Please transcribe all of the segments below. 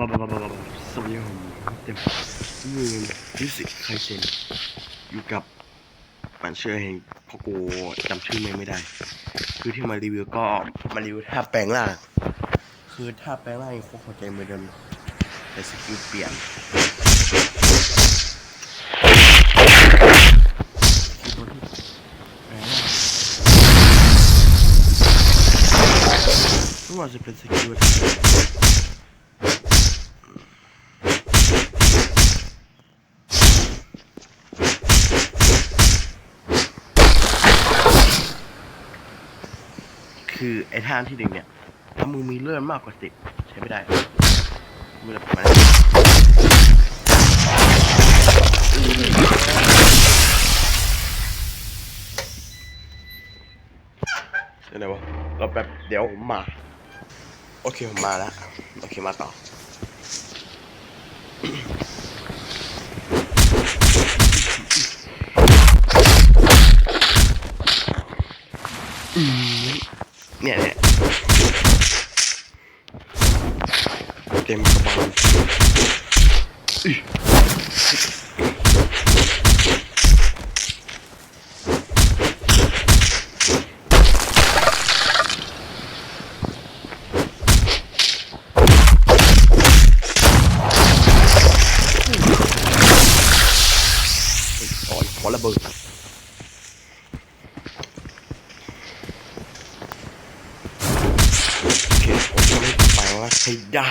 สวัสดีครับผมเต็มมือมิสิใครเซนอยู่กับปันเชื่อเฮงพราะกูจำชื่อไม่ได้ คือที่มารีวิวก็มารีวิวท่าแปลงร่าง คือท่าแปลงร่างยังคงเข้าใจเหมือนเดิมแต่สกิลเปลี่ยนคือตัวที่แปลงร่างไม่ว่าจะเป็นสกิลอะไร คือไอ้ท่าที่หนึ่งเนี่ย ถ้ามึงมีเลื่อนมากกว่าสิบใช้ไม่ได้มือละประมาณอะไรวะเราแบบเดี๋ยวผมมา โอเคผมมาแล้วโอเคมาต่ออืม เนี่ยเนี่ยเกมกระบาลอุ๊ยโอ้ยขอระเบิด โอเคผมจะไม่ไปว่า ใช้ได้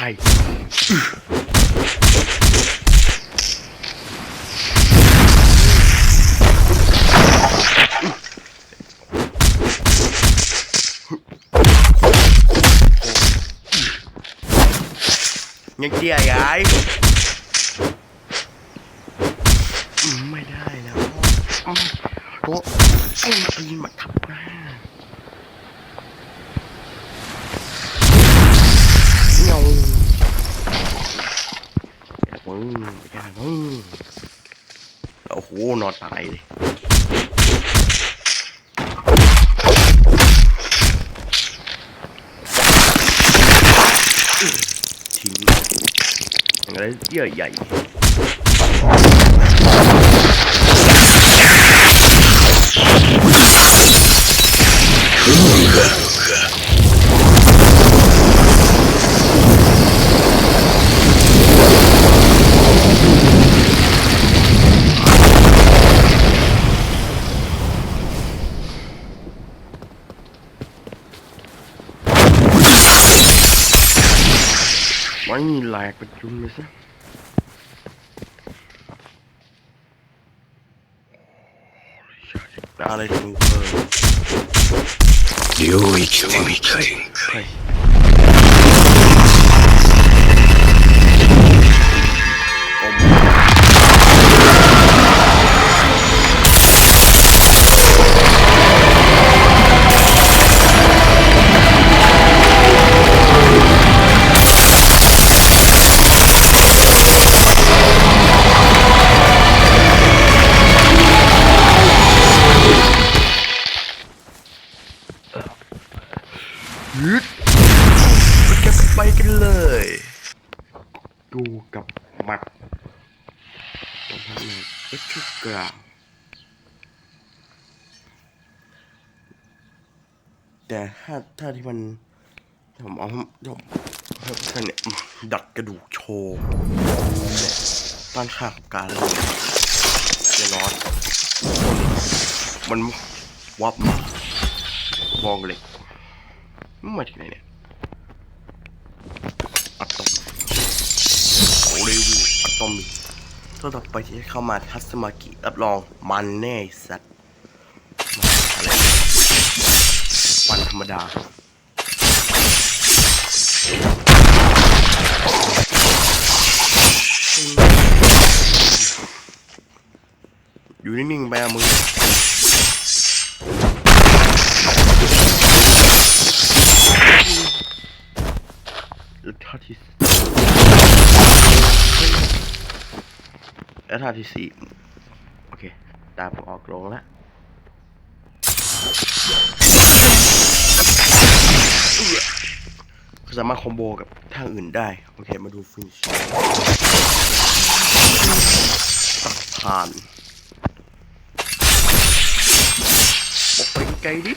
ยังเจียยายอืมไม่ได้แล้วอืมโอ้ไอ้ตีนมาทับ นอนตายเลยทิ้งอย่างไรเยื่อใหญ่ไม่มีแหลกเป็น แต่ถ้าถ้าที่มันผมเอาผมเอาแค่เนี่ยดัดกระดูกโชว์ต้านค่าของการเล่นเจนอมันวับมองเหล็กมันมาจากไหนเนี่ยอะตอมรีวิวอะตอมิกตัวต่อไปที่จะเข้ามาทัสมากิรับรองมันแน่สัตว์มาอะไรเนี่ยปันธ รมดาอยู่นิ่งๆไปอะมึงแล้วท่าที่สแล้วท่าที่สี่โอเค ตาผมออกลงแล้ว สามารถคอมโบกับท่าอื่นได้ โอเค มาดูฟินิชตัดผ่านบอกไปไกลดิ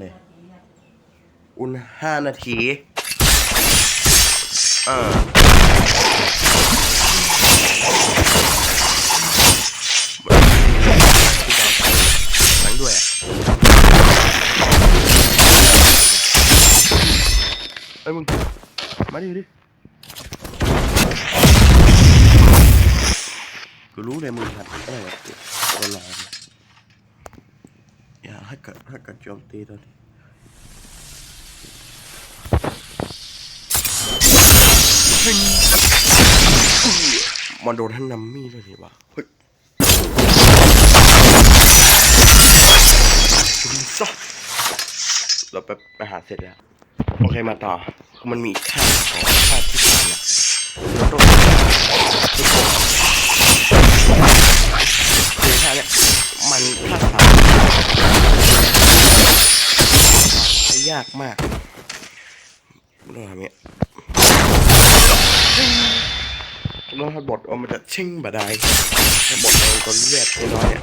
เลยอุ่นห้านาทีเออทั้งด้วยอะเอ้ยมึง มาดิดิกูรู้เลยมึงทำอะไรแบบตัวลอย อย่าให้กิดให้เกิดโจมตีตอนนี้มันโดนท่านนัมมี่เลยนี่วะเฮ้ยเราไปไปหาเสร็จแล้ว โอเคมาต่อ มันมีอีกท่าของท่าที่สามเนี่ยเราต้อง คือท่าเนี่ยมันท่าสามใช้ยากมากเรื่องนี้ต้องให้บทออกมาจะชิ่งบาได้ถ้าบทเองตัวเลือดน้อยเนี่ย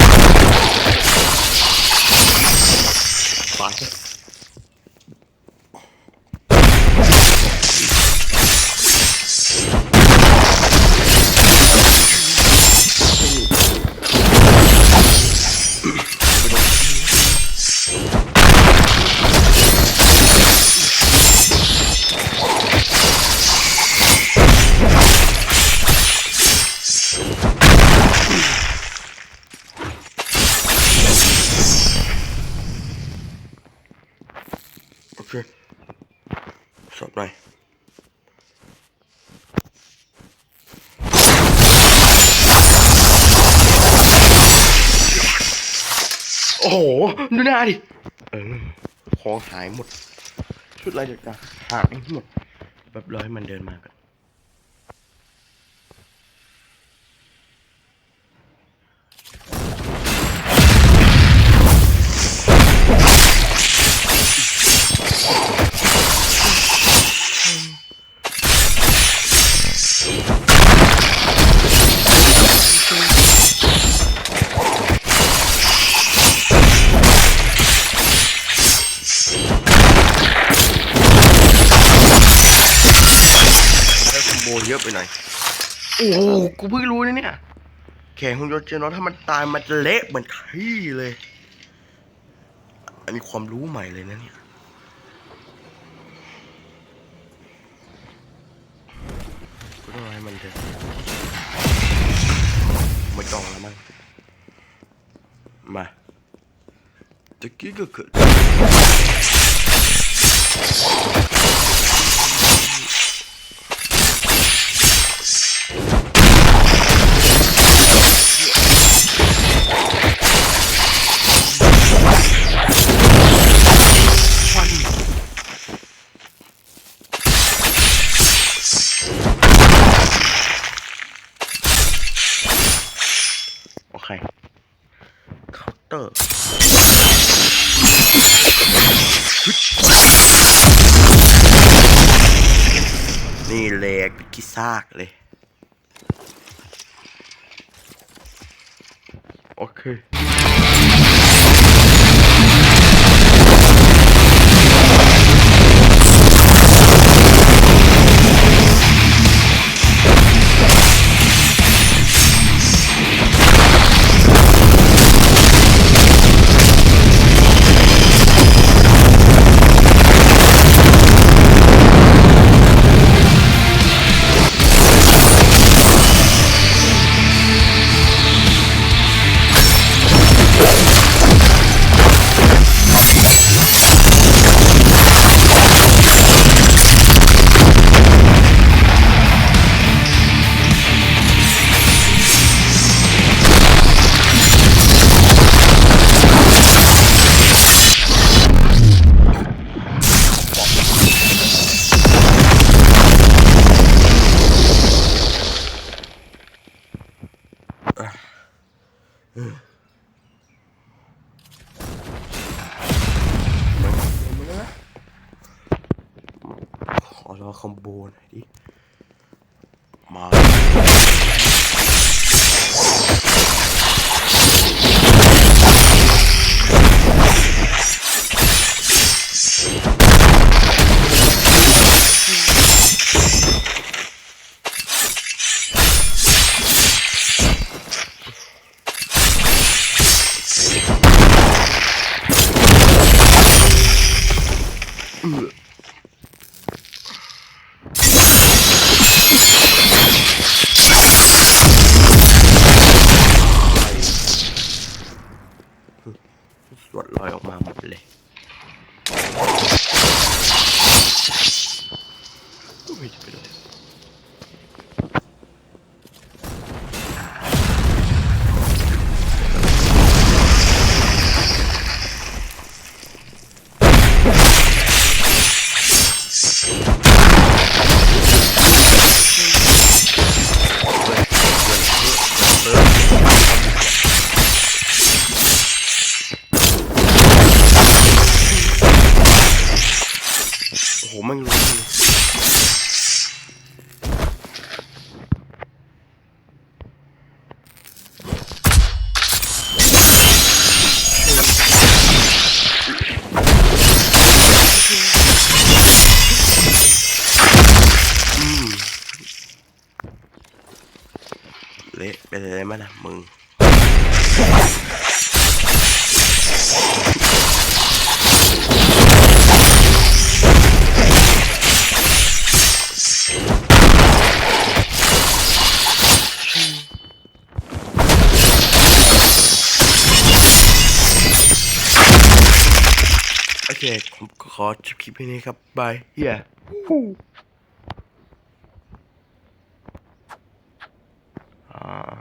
ตาย สอบหน่อยโอ้โห ดูหน้าดิ เออ ของหายหมด ชุดอะไรจากการหายหมดแบบร้อยมันเดินมากัน เยอะไปหน่อย โอ้โหกูเพิ่งรู้นะเนี่ย แขนของโยเจนอสถ้ามันตายมันจะเละเหมือนขี้เลย อันนี้ความรู้ใหม่เลยนะเนี่ยกูต้องให้มันเดินไม่ต้องแล้วมั้งมาตะกี้ก็เกิด เตอร์นี่เลกเป็นกิซากเลย โอเค ขอรอคอมโบหน่อยดิ สวดลอยออกมาหมดเลยไม่จะไป็นไร เละไปเลยมั้ยนะมึงโอเคผมก็ขอจบคลิปแค่นี้ครับบายเฮีย Uh,